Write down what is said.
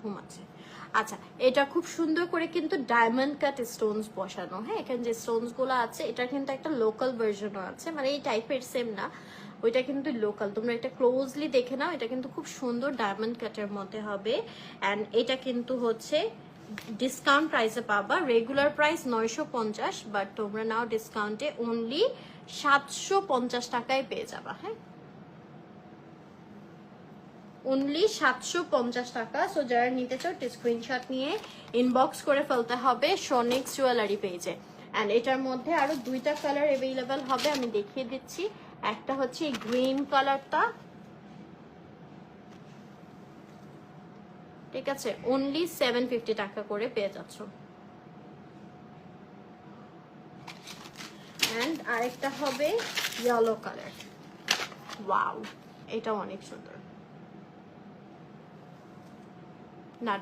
ঘুমাচ্ছে আচ্ছা এটা খুব সুন্দর করে কিন্তু ডায়মন্ড কাট স্টোনস বসানো হ্যাঁ? এখানে যে স্টোনসগুলো আছে, এটা কিন্তু একটা লোকাল ভার্জনও আছে। মানে এই টাইপের সেম না। ওইটা কিন্তু লোকাল তোমরা এটা ক্লোজলি দেখে নাও, এটা কিন্তু খুব সুন্দর ডায়মন্ড কাটের মধ্যে হবে। অ্যান্ড এটা কিন্তু হচ্ছে ডিসকাউন্ট প্রাইসে পাবা। রেগুলার প্রাইস নয়শো পঞ্চাশ বাট তোমরা নাও ডিসকাউন্টে অনলি সাতশো পঞ্চাশ টাকায় পেয়ে যাবা হ্যাঁ? অনলি সাতশো পঞ্চাশ টাকা। সো যারা নিতে চাও স্ক্রিনশট নিয়ে ইনবক্স করে ফেলতে হবে সোনেক্স জুয়েলারি পেজে অ্যান্ড এটার মধ্যে আরও দুইটা কালার অ্যাভেলেবেল হবে, আমি দেখিয়ে দিচ্ছি। একটা হচ্ছে গ্রিন কালারটা ঠিক আছে অনলি সেভেন ফিফটি টাকা করে পেয়ে যাচ্ছ। অ্যান্ড আরেকটা হবে ইয়েলো কালার ওয়াও এটা অনেক সুন্দর। না